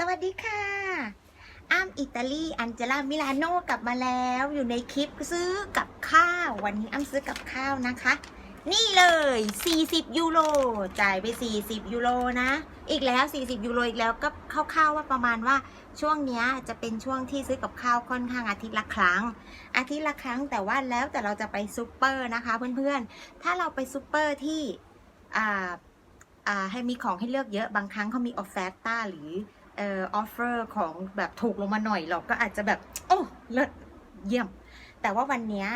สวัสดีค่ะ อ้ามอิตาลี อันเจล่า มิลานโนกลับมาแล้ว อยู่ในคลิปซื้อกับข้าว วันนี้อ้ำซื้อกับข้าวนะคะ นี่เลย 40 ยูโร จ่ายไป 40 ยูโรนะ อีกแล้ว 40 ยูโรอีกแล้วก็คร่าวๆว่าประมาณว่าช่วงนี้จะเป็นช่วงที่ซื้อกับข้าวค่อนข้างอาทิตย์ละครั้ง อาทิตย์ละครั้งแต่ว่าแล้วแต่เราจะไปซูเปอร์นะคะเพื่อนๆ ถ้าเราไปซูเปอร์ที่อ่าอ่าให้มีของให้เลือกเยอะบางครั้งเขามีออฟเฟตตาหรือ เอ่อออฟเฟอร์ของแบบถูกลงมาหน่อยเราก็อาจจะแบบ โอ้เลิศเยี่ยม แต่ว่าวันเนี้ย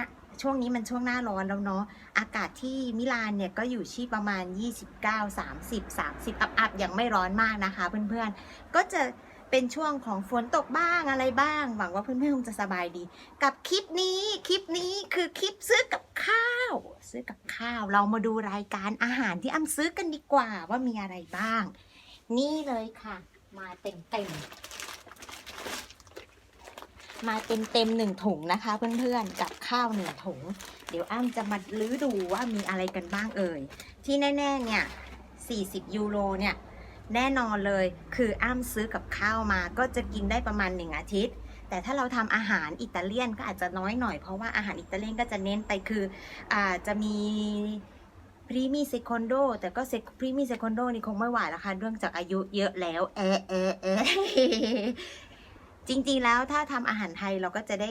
ช่วงนี้มันช่วงหน้าร้อนแล้วเนาะอากาศที่มิลานเนี่ยก็อยู่ที่ประมาณ 29 30 30 อัพอัพยังไม่ร้อนมากนะคะเพื่อนๆ ก็จะเป็นช่วงของฝนตกบ้างอะไรบ้าง หวังว่าเพื่อนๆคงจะสบายดี กับคลิปนี้คลิปนี้คือคลิปซื้อกับข้าว ซื้อกับข้าว เรามาดูรายการอาหารที่อ้ำซื้อกันดีกว่าว่ามีอะไรบ้าง นี่เลยค่ะ มาเต็มเต็มมาเต็มเต็มหนึ่งถุงนะคะเพื่อนๆกับข้าวหนึ่งถุง เดี๋ยวอ้ำจะมาลื้อดูว่ามีอะไรกันบ้างเอ่ย ที่แน่ ๆ เนี่ย 40 ยูโรเนี่ย แน่นอนเลยคืออ้ำซื้อกับข้าวมาก็จะกินได้ประมาณหนึ่งอาทิตย์ แต่ถ้าเราทำอาหารอิตาเลียนก็อาจจะน้อยหน่อยเพราะว่าอาหารอิตาเลียนก็จะเน้นไปคืออาจะมี รีมีเซคอนโดแต่ก็เซพรีมีเซคอนโดนี่คงไม่ไหวแล้วค่ะเรื่องจากอายุเยอะแล้วเอะเอะเอะจริงๆแล้วถ้าทำอาหารไทยเราก็จะได้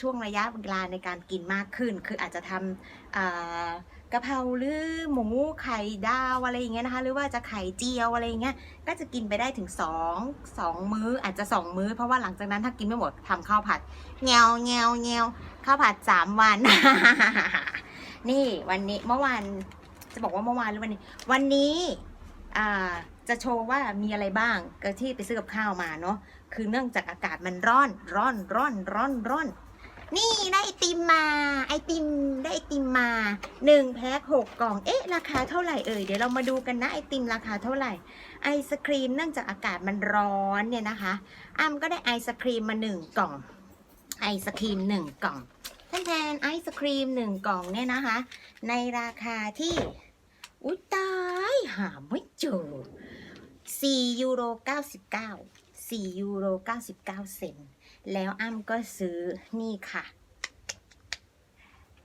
ช่วงระยะเวลาในการกินมากขึ้น คืออาจจะทำอ่ากะเพราหรือหมูไข่ดาวอะไรอย่างเงี้ยนะคะ หรือว่าจะไข่เจียวอะไรอย่างเงี้ย ก็จะกินไปได้ถึงสองสองมื้ออาจจะสองมื้อ เพราะว่าหลังจากนั้นถ้ากินไม่หมดทำข้าวผัดเงวเงวเงวข้าวผัดสามวัน นี่วันนี้เมื่อวาน จะบอกว่าเมื่อวานหรือวันนี้ วันนี้จะโชว์ว่ามีอะไรบ้างก็ที่ไปซื้อกับข้าวมาเนาะคือเนื่องจากอากาศมันร้อนร้อนร้อนร้อนร้อนนี่ได้ไอติมมา ไอติมได้ไอติมมาหนึ่งแพ็คหกกล่อง เอ๊ะ ราคาเท่าไหร่เอ่ย เดี๋ยวเรามาดูกันนะไอติมราคาเท่าไหร่ ไอศครีมเนื่องจากอากาศมันร้อนเนี่ยนะคะอ้ำก็ได้ไอศครีมมาหนึ่งกล่อง ไอศครีมหนึ่งกล่อง แทนไอศครีมหนึ่งกล่องเนี่ยนะคะ ในราคาที่ อุ้ยตายหาไม่เจอ 4 ยูโร 99 4 ยูโร 99 เซนแล้วอ้ำก็ซื้อนี่ค่ะ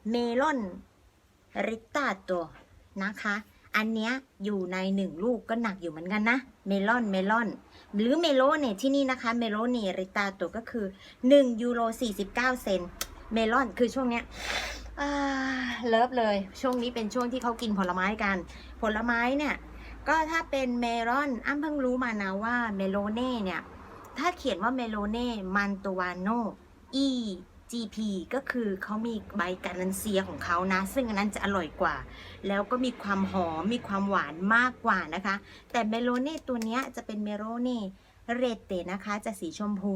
เมลอนริตาโตนะคะ อันเนี้ยอยู่ในหนึ่งลูกก็หนักอยู่เหมือนกันนะ เมลอนเมลอน หรือเมโลเนที่นี่นะคะ เมโลเนริตาโตก็คือ 1 ยูโร 49 เซนเมลอนคือช่วงเนี้ย เลิฟเลย ช่วงนี้เป็นช่วงที่เขากินผลไม้กัน ผลไม้เนี่ยก็ถ้าเป็นเมลอนอ้ำเพิ่งรู้มานะว่าเมโลเน่เนี่ย ถ้าเขียนว่าเมโลเน่มันตวานโน E GP ก็คือเขามีใบการันเซียของเขานะ ซึ่งอันนั้นจะอร่อยกว่า แล้วก็มีความหอม มีความหวานมากกว่านะคะ แต่เมโลเน่ตัวเนี้ยจะเป็นเมโลเน่เรเตนะคะ จะสีชมพู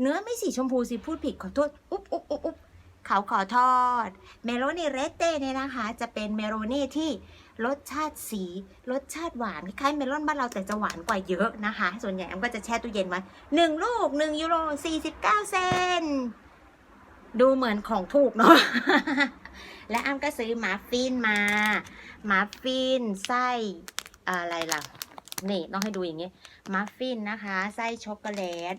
เนื้อไม่สีชมพูสิ พูดผิดขอโทษ อุ๊บอุ๊บอุ๊บอุ๊บ เขาขอทอด เมโลน่เรเตเนี่ยนะคะ จะเป็นเมโลเน่ที่รสชาติสี รสชาติหวาน คล้ายเมลอนบ้านเราแต่จะหวานกว่าเยอะนะคะ ส่วนใหญ่แอมก็จะแช่ตู้เย็นไว้หนึ่งลูกหนึ่งยูโรสี่สิบเก้าเซนดูเหมือนของถูกเนาะ และอ้ำก็ซื้อมาฟินมามาฟินไส้อะไรล่ะ นี่ต้องให้ดูอย่างงี้มัฟฟินนะคะ ไส้ช็อกโกแลต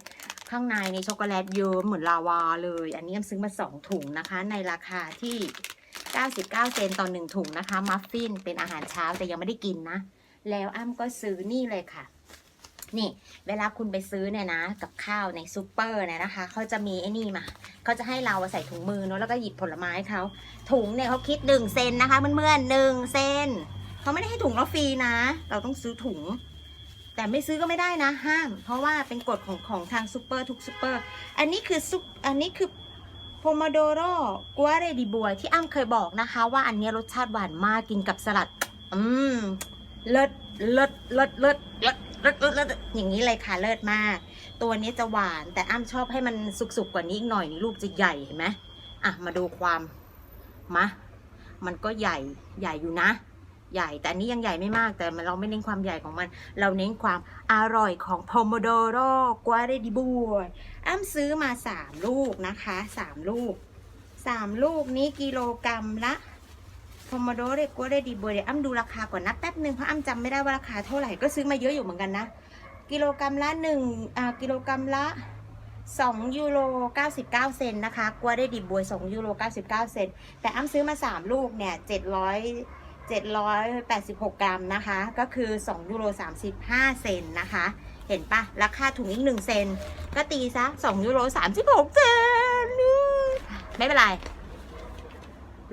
ข้างในในช็อกโกแลตเยอะเหมือนลาวาเลย อันนี้อ้ำซื้อมาสองถุงนะคะ ในราคาที่ 99 เซนต์ต่อหนึ่งถุงนะคะ มัฟฟินเป็นอาหารเช้าแต่ยังไม่ได้กินนะ แล้วอ้ำก็ซื้อนี่เลยค่ะ นี่ เวลาคุณไปซื้อเนี่ยนะ กับข้าวในซูเปอร์เนี่ยนะคะเขาจะมีไอ้นี่มาเขาจะให้เราใส่ถุงมือเนาะแล้วก็หยิบผลไม้เขาถุงเนี่ยเขาคิดหนึ่งเซนนะคะเพื่อนๆหนึ่งเซนเขาไม่ได้ให้ถุงเราฟรีนะ เราต้องซื้อถุง แต่ไม่ซื้อก็ไม่ได้นะห้าม เพราะว่าเป็นกฎของของทางซูเปอร์ทุกซูเปอร์ อันนี้คือซุปอันนี้คือพอมาโดโรกัวเรดิบัวที่อ้ำเคยบอกนะคะ ว่าอันนี้รสชาติหวานมากกินกับสลัด อืมเลิศเลิศเลิศเลิศเลิศเลิศเลิศอย่างนี้เลยค่ะเลิศมาก ตัวนี้จะหวาน แต่อ้ำชอบให้มันสุกๆกว่านี้อีกหน่อยนี่ลูกจะใหญ่เห็นไหมอะมาดูความมามันก็ใหญ่ใหญ่อยู่นะ ใหญ่ แต่อันนี้ยังใหญ่ไม่มาก แต่เราไม่เน้นความใหญ่ของมัน เราเน้นความอร่อยของโพม d โดโรกัวเรดิบัวอ้ำซื้อมาสามลูกนะคะสามลูกสามลูกนี้กิโลกรัมละโพม d โดโรกัวเรดิบัวเดี๋ยวอ้ำดูราคาก่อนนะแป๊บหนึ่งเพราะอ้ำจำไม่ได้ว่าราคาเท่าไหร่ก็ซื้อมาเยอะอยู่เหมือนกันนะ กิโลกรัมละ1อ่ากิโลกรัมละ2ยูโร99 เซนนะคะกล้วยได้ดิบบวย 2 ยูโร99 เซน แต่อ้ำซื้อมา 3 ลูกเนี่ย700 786 กรัมนะคะ ก็คือ2ยูโร35 เซนนะคะ เห็นปะราคาถุงอีก 1 เซน ก็ตีซะ2ยูโร36 เซน ไม่เป็นไร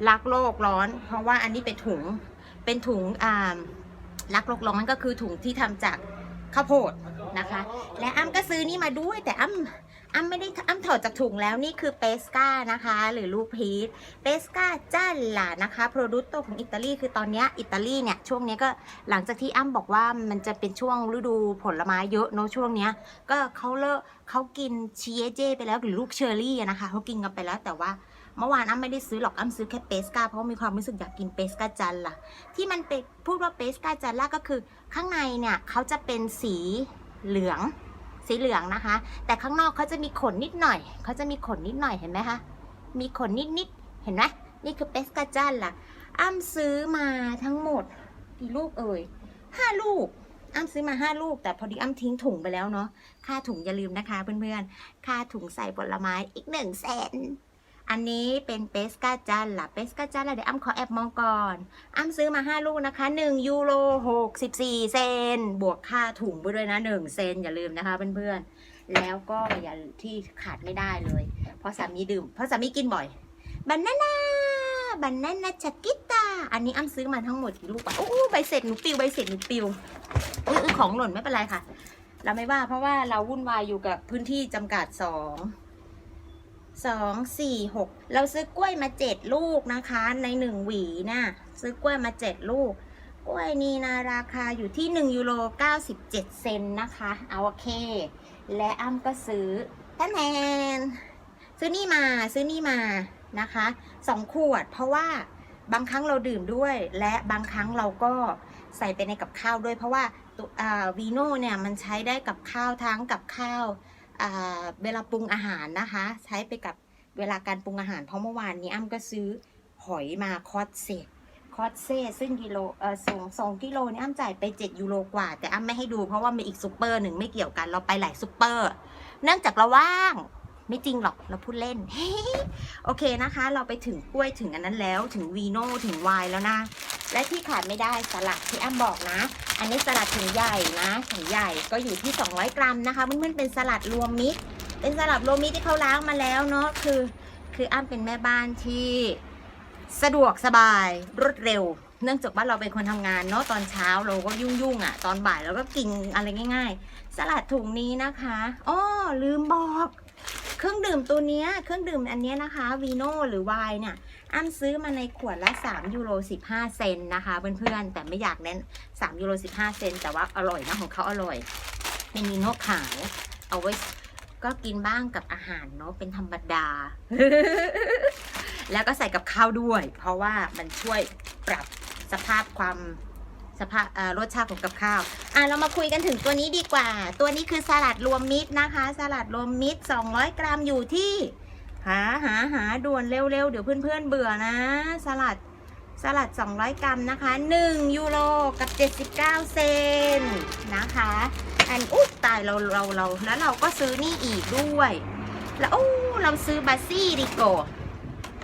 รักโลกร้อน เพราะว่าอันนี้เป็นถุง เป็นถุงอ่ารักโลกร้อนก็คือถุงที่ทำจากข้าวโพดนะคะ และอ้ำก็ซื้อนี่มาด้วยแต่อ้ำ อ้ำไม่ได้อ้ำถอดจากถุงแล้วนี่คือเปสกานะคะ หรือลูกพีชเปสกาจ้าล่ะนะคะโปรดุตโตของอิตาลีคือตอนนี้อิตาลีเนี่ยช่วงนี้ก็หลังจากที่อ้ำบอกว่ามันจะเป็นช่วงฤดูผลไม้เยอะเนอะช่วงเนี้ยก็เขาเลิกเขากินชีเอเจไปแล้วหรือลูกเชอร์รี่นะคะเขากินกันไปแล้วแต่ว่าเมื่อวานอ้ำไม่ได้ซื้อหรอกอ้ำซื้อแค่เปสกาเพราะมีความรู้สึกอยากกินเปสกาจันล่ะ ที่มันเป็นพูดว่าเปสกาจันล่ะก็คือ ข้างในเนี่ยเขาจะเป็นสีเหลือง สีเหลืองนะคะ แต่ข้างนอกเขาจะมีขนนิดหน่อยเขาจะมีขนนิดหน่อยเห็นไหมคะมีขนนิดนิดเห็นไหมนี่คือเปสกาจันล่ะอ้ำซื้อมาทั้งหมดกี่ลูกเอ่ยห้าลูกอ้ำซื้อมาห้าลูก แต่พอดีอ้ำทิ้งถุงไปแล้วเนาะค่าถุงอย่าลืมนะคะเพื่อนๆค่าถุงใส่ผลไม้อีกหนึ่งแสน อันนี้เป็นเปสกาจันล่ะเปสกาจันล่ะเดี๋ยวอ้ำขอแอบมองก่อน อ้ำซื้อมา 5 ลูกนะคะ 1 ยูโร 64 เซน บวกค่าถุงไปด้วยนะ 1 เซน อย่าลืมนะคะเพื่อนๆ แล้วก็อย่าที่ขาดไม่ได้เลย เพราะสามีดื่ม เพราะสามีกินบ่อยบานาน่าบานาน่าจากิตาอันนี้อ้ำซื้อมาทั้งหมดกี่ลูกวะโอ้ใบเสร็จหนูปิวใบเสร็จหนูปิวอุ๊ยอุ๊ยของหล่นไม่เป็นไรค่ะ เราไม่ว่าเพราะว่าเราวุ่นวายอยู่กับพื้นที่จำกัดสอง สองสี่หกเราซื้อกล้วยมาเจ็ดลูกนะคะ ในหนึ่งหวีนะ่ะซื้อกล้วยมาเจ็ดลูก กล้วยนี่นะราคาอยู่ที่หนึ่งยูโรเก้าสิบเจ็ดเซนนะคะเอาโอเค และอ้ำก็ซื้อแทนแทนซื้อนี่มาซื้อนี่มานะคะสองขวด เพราะว่าบางครั้งเราดื่มด้วย และบางครั้งเราก็ใส่ไปในกับข้าวด้วย เพราะว่าวีโน่เนี่ยมันใช้ได้กับข้าวทั้งกับข้าว เวลาปรุงอาหารนะคะ ใช้ไปกับเวลาการปรุงอาหาร เพราะเมื่อวานนี้อ้ำก็ซื้อหอยมาคอสเซตคอสเซตซึ่งกิโลเออสองสองกิโลนี่อ้ำจ่ายไป 7 ยูโรกว่า แต่อ้ำไม่ให้ดูเพราะว่ามีอีกซูเปอร์หนึ่งไม่เกี่ยวกันเราไปหลายซูเปอร์ เนื่องจากเราว่างไม่จริงหรอกเราพูดเล่นโอเคนะคะ เราไปถึงกล้วยถึงอันนั้นแล้วถึงวีโน่ถึงไวน์แล้วนะ และที่ขาดไม่ได้สลัดที่อ้ำบอกนะ อันนี้สลัดถุงใหญ่นะถุงใหญ่ก็อยู่ที่ 200 กรัมนะคะเพื่อนๆเป็นสลัดรวมมิตร เป็นสลัดรวมมิตรที่เขาล้างมาแล้วเนาะคือ คืออ้ำเป็นแม่บ้านที่สะดวกสบายรวดเร็ว เนื่องจากว่าเราเป็นคนทำงานเนาะตอนเช้าเราก็ยุ่งๆอะ่ะ ตอนบ่ายเราก็กินอะไรง่าย ๆ สลัดถุงนี้นะคะอ้อลืมบอก เครื่องดื่มตัวเนี้ยเครื่องดื่มอันเนี้ยนะคะวีโน่หรือไวน์เนี่ย อ้ำซื้อมาในขวดละ 3 ยูโร 15 เซนนะคะ เพื่อนๆ แต่ไม่อยากเน้น 3 ยูโร 15 เซนแต่ว่าอร่อยนะของเขาอร่อย เป็นวีโน่ขาว เอาไว้ก็กินบ้างกับอาหารเนาะเป็นธรรมดา แล้วก็ใส่กับข้าวด้วย เพราะว่ามันช่วยปรับสภาพความสภาพเอ่อรสชาติของกับข้าว อะเรามาคุยกันถึงตัวนี้ดีกว่า ตัวนี้คือสลัดรวมมิตรนะคะ สลัดรวมมิตร 200 กรัมอยู่ที่ หาหาหาด่วนเร็วๆ เดี๋ยวเพื่อนๆเบื่อนะ สลัดสลัด 200 กรัมนะคะ 1 ยูโรกับ 79 เซนนะคะ อันอุ๊ยตายเราเราเราแล้วเราก็ซื้อนี่อีกด้วย แล้วโอ้เราซื้อบาซิลิโก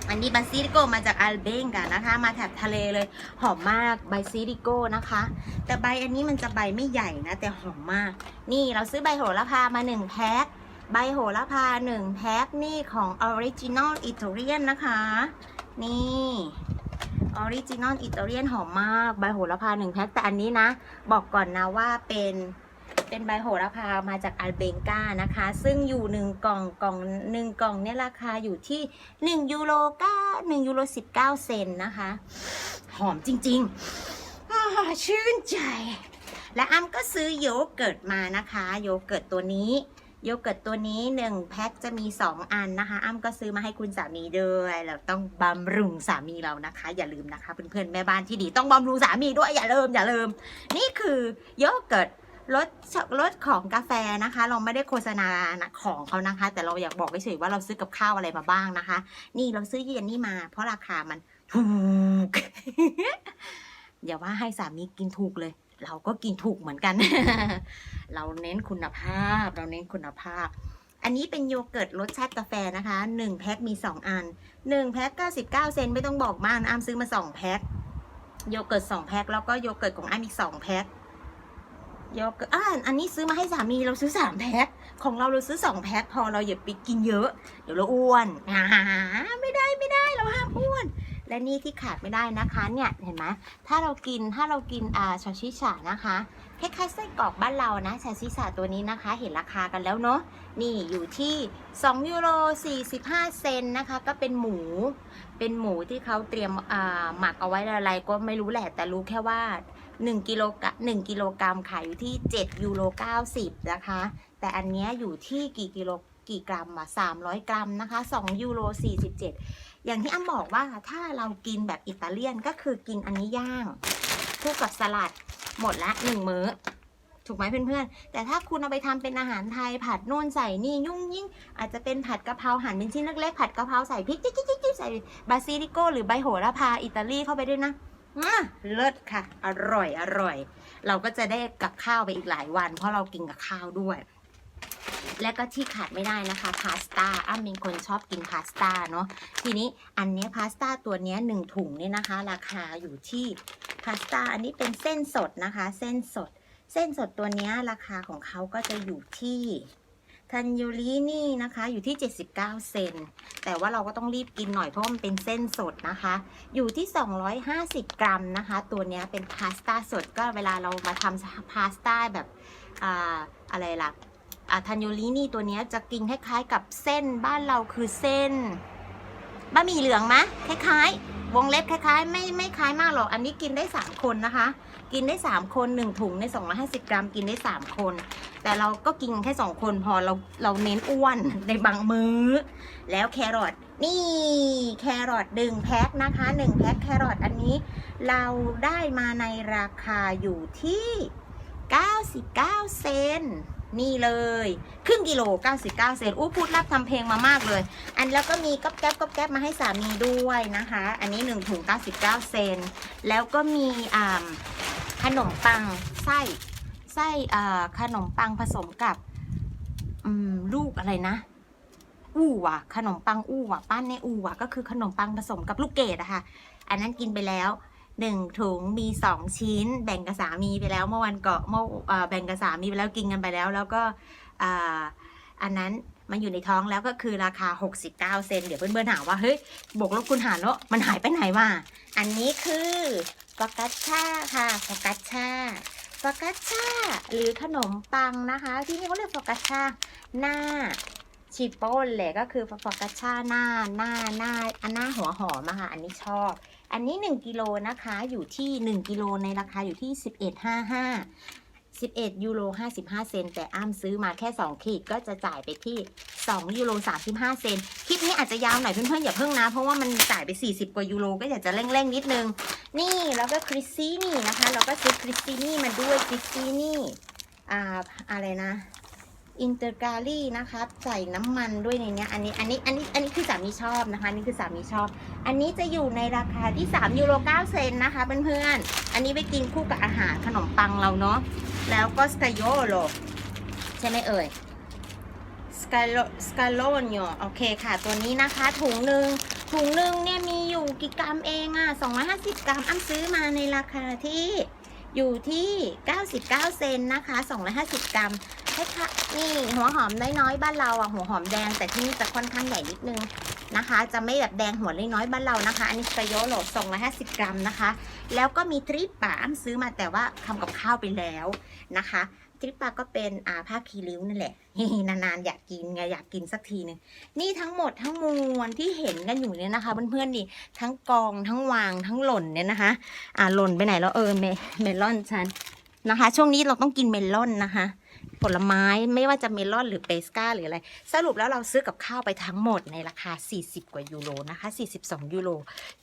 อันนี้บาซิลิโกมาจากอัลเบงกันนะคะ มาแถบทะเลเลย หอมมากใบซิลิโกนะคะ แต่ใบอันนี้มันจะใบไม่ใหญ่นะ แต่หอมมาก นี่เราซื้อใบโหระพามา1แพ็ค ใบโหระพา1แพ็คนี่ของ Original Italian นะคะ นี่ออริจินอลอิตาเลียนหอมมาก ใบโหระพา1แพ็คแต่อันนี้นะ บอกก่อนนะว่าเป็นเป็นใบโหระพามาจากอัลเบงกานะคะ ซึ่งอยู่หนึ่งกล่องกล่องหนึ่งกล่องเนี่ยราคาอยู่ที่1ยูโรก้า1ยูโร19เซนนะคะ หอมจริงๆชื่นใจ และอ้ำก็ซื้อโยเกิร์ตมานะคะ โยเกิร์ตตัวนี้ โยเกิร์ตตัวนี้ 1 แพ็คจะมี 2 อันนะคะ อ้ำก็ซื้อมาให้คุณสามีด้วยเราต้องบำรุงสามีเรานะคะ อย่าลืมนะคะเพื่อนๆแม่บ้านที่ดีต้องบำรุงสามีด้วยอย่าลืมอย่าลืม นี่คือโยเกิร์ตรสรสของกาแฟนะคะ เราไม่ได้โฆษณาของเขานะคะ แต่เราอยากบอกเฉยๆว่าเราซื้อกับข้าวอะไรมาบ้างนะคะ นี่เราซื้อเย็นนี่มา เพราะราคามันถูกอย่าว่าให้สามีกินถูกเลย เราก็กินถูกเหมือนกัน เราเน้นคุณภาพ เราเน้นคุณภาพ อันนี้เป็นโยเกิร์ตรสชาติกาแฟนะคะ1แพ็คมี 2 อัน1แพ็ค99 เซนไม่ต้องบอกมากนะอ้ามซื้อมา 2 แพ็คโยเกิร์ต2แพ็คแล้วก็โยเกิร์ตของอ้ามอีก 2 แพ็คโยเกิร์ตอ่าอันนี้ซื้อมาให้สามีเราซื้อ 3 แพ็คของเราเราซื้อ 2 แพ็คพอเราอย่าไปกินเยอะ เดี๋ยวเราอ้วนอ่าไม่ได้ไม่ได้เราห้ามอ้วน และนี่ที่ขาดไม่ได้นะคะเนี่ยเห็นไหมถ้าเรากินถ้าเรากินอ่าชาชิชานะคะคล้ายๆไส้กรอกบ้านเรานะชาชิชาตัวนี้นะคะ เห็นราคากันแล้วเนาะนี่อยู่ที่2ยูโร45 เซนนะคะ ก็เป็นหมู เป็นหมูที่เขาเตรียมอ่าหมักเอาไว้อะไรก็ไม่รู้แหละแต่รู้แค่ว่า1กิโลกรัม1กิโลกรัมขายอยู่ที่7ยูโร90นะคะ แต่อันนี้อยู่ที่กี่กิโลกี่กรัมอะ300 กรัมนะคะ2ยูโร47 อย่างที่อ้ำบอกว่าถ้าเรากินแบบอิตาเลียนก็คือกินอันนี้ย่างคู่กับสลัดหมดละหนึ่งมื้อ ถูกไหมเพื่อนๆ แต่ถ้าคุณเอาไปทำเป็นอาหารไทยผัดโน่นใส่นี่ยุ่งยิ่ง อาจจะเป็นผัดกะเพราหั่นเป็นชิ้นเล็กๆ ผัดกะเพราใส่พริกจิ๊กจิ๊กจิ๊กใส่บาซิลิโกหรือใบโหระพาอิตาลีเข้าไปด้วยนะอะเลิศค่ะ อร่อยอร่อย เราก็จะได้กับข้าวไปอีกหลายวัน เพราะเรากินกับข้าวด้วย และก็ที่ขาดไม่ได้นะคะพาสต้าอ้ำเป็นคนชอบกินพาสต้าเนาะทีนี้อันนี้พาสต้าตัวนี้หนึ่งถุงเนี่ยนะคะ ราคาอยู่ที่พาสต้าอันนี้เป็นเส้นสดนะคะ เส้นสด เส้นสดตัวนี้ราคาของเขาก็จะอยู่ที่ทันยูรินี่นะคะอยู่ที่ 79 เซน แต่ว่าเราก็ต้องรีบกินหน่อยเพราะมันเป็นเส้นสดนะคะ อยู่ที่ 250 กรัมนะคะ ตัวนี้เป็นพาสต้าสดก็เวลาเรามาทำพาสต้าแบบ อ่า อะไรล่ะอ่า ทันโยูรินี่ตัวนี้จะกินคล้ายๆ กับเส้นบ้านเราคือเส้นบะหมี่เหลืองมะคล้ายๆ วงเล็บคล้ายๆ ไม่ไม่คล้ายมากหรอก อันนี้กินได้ 3 คนนะคะ กินได้ 3 คน 1 ถุงใน 250 กรัมกินได้ 3 คน แต่เราก็กินแค่ 2 คนพอเราเราเน้นอ้วนในบางมื้อ แล้วแครอทนี่แครอทดึงแพ็คนะคะ1แพ็คแครอทอันนี้ เราได้มาในราคาอยู่ที่ 99 เซน นี่เลย ครึ่งกิโล 99 เซนอู้พูดรับทำเพลงมามากเลย อันแล้วก็มีก๊อบแก๊บก๊อบแก๊บมาให้สามีด้วยนะคะ อันนี้1ถุง99 เซน แล้วก็มีอ่าขนมปังไส้ไส้อ่าขนมปังผสมกับลูกอะไรนะ อู้ว่ะ ขนมปังอู้ว่ะ ป้านในอู้ว่ะ ก็คือขนมปังผสมกับลูกเกดอะค่ะ อันนั้นกินไปแล้ว หนึ่งถุงมีสองชิ้น แบ่งกับสามีไปแล้วเมื่อวันเกาะเมื่อแบ่งกับสามีไปแล้วกินกันไปแล้ว แล้วก็อ,อันนั้นมันอยู่ในท้องแล้วก็คือราคา 69 เซน เดี๋ยวเพื่อนๆถามว่าเฮ้ยบวกลบคูณหารแล้วมันหายไปไหนมาอันนี้คือฟอกัชชาค่ะฟอกัชชาฟอกัชชาหรือขนมปังนะคะ ที่นี่เขาเรียกฟอกัชชาหน้าชิปโป้นเลยก็คือฟอกัชชาหน้าหน้าหน้าอันหน้าหัวหอมอะค่ะ อันนี้ชอบ อันนี้ 1กิโลนะคะอยู่ที่ 1กิโลในราคาอยู่ที่ 11.55 11ยูโร55 เซนแต่อ้ามซื้อมาแค่ 2 ขีดก็จะจ่ายไปที่ 2ยูโร35 เซนคลิปนี้อาจจะยาวหน่อยเพื่อนๆอย่าเพิ่งนะ เพราะว่ามันจ่ายไป 40 กว่ายูโรก็อยากจะเร่งๆ นิดนึง นี่แล้วก็คริสซี่นี่นะคะ เราก็ซื้อคริสซี่นี่มาด้วยคริสซี่นี่อ่าอะไรนะ อินเตอร์กาลี่นะคะใส่น้ำมันด้วยในเนี้ยอันนี้อันนี้อันนี้อันนี้คือสามีชอบนะคะนี่คือสามีชอบ อันนี้จะอยู่ในราคาที่ 3 ยูโร9เซนนะคะเพื่อนๆอันนี้ไปกินคู่กับอาหารขนมปังเราเนาะแล้วก็สกายโยโลใช่ไหมเอ่ยสกายโลสกายโลนโยโอเคค่ะตัวนี้นะคะ ถุงหนึ่งถุงหนึ่งเนี่ยมีอยู่กี่กรัมเองอะ250 กรัมอ้ำซื้อมาในราคาที่อยู่ที่ 99 เซนนะคะ 250 กรัม ให้ค่ะนี่หัวหอมน้อยๆบ้านเราอะหัวหอมแดงแต่ที่นี่จะค่อนข้างใหญ่นิดนึงนะคะ จะไม่แบบแดงหัวเล็กน้อยบ้านเรานะคะ อันนี้สกายโยโล250กรัมนะคะ แล้วก็มีทริปปาอ้ำซื้อมาแต่ว่าทำกับข้าวไปแล้วนะคะทริปปาก็เป็นอาผ้าคีริ้วนั่นแหละนานๆอยากกินไงอยากกินสักทีหนึงนี่ทั้งหมดทั้งมวลที่เห็นกันอยู่เนี่ยนะคะเพื่อนๆนี่ทั้งกองทั้งวางทั้งหล่นเนี่ยนะคะ อ่าหล่นไปไหนแล้วเออเมเมลอนฉันนะคะ ช่วงนี้เราต้องกินเมลอนนะคะ ผลไม้ไม่ว่าจะเมลอนหรือเปสกาหรืออะไร สรุปแล้วเราซื้อกับข้าวไปทั้งหมดในราคา 40 กว่ายูโรนะคะ 42 ยูโร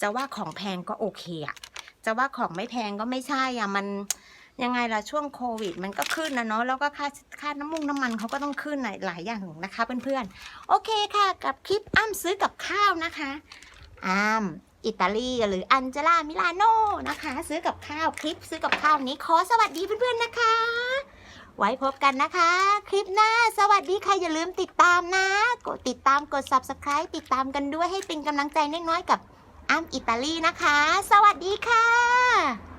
จะว่าของแพงก็โอเคอะจะว่าของไม่แพงก็ไม่ใช่อะมันยังไงล่ะช่วงโควิด มันก็ขึ้นนะเนาะแล้วก็ค่าค่าน้ำมูกน้ำมันเขาก็ต้องขึ้นหลายอย่างนะคะ เพื่อนๆ โอเคค่ะ กับคลิปอ้ำซื้อกับข้าวนะคะอ้ำอิตาลีหรืออันเจล่ามิลานโนนะคะ ซื้อกับข้าวคลิปซื้อกับข้าวนี้ขอสวัสดีเพื่อนๆนะคะ ไว้พบกันนะคะ คลิปหน้า สวัสดีค่ะ อย่าลืมติดตามนะ กดติดตามกด subscribe ติดตามกันด้วยให้เป็นกำลังใจน้อยๆกับอ้ำอิตาลีนะคะ สวัสดีค่ะ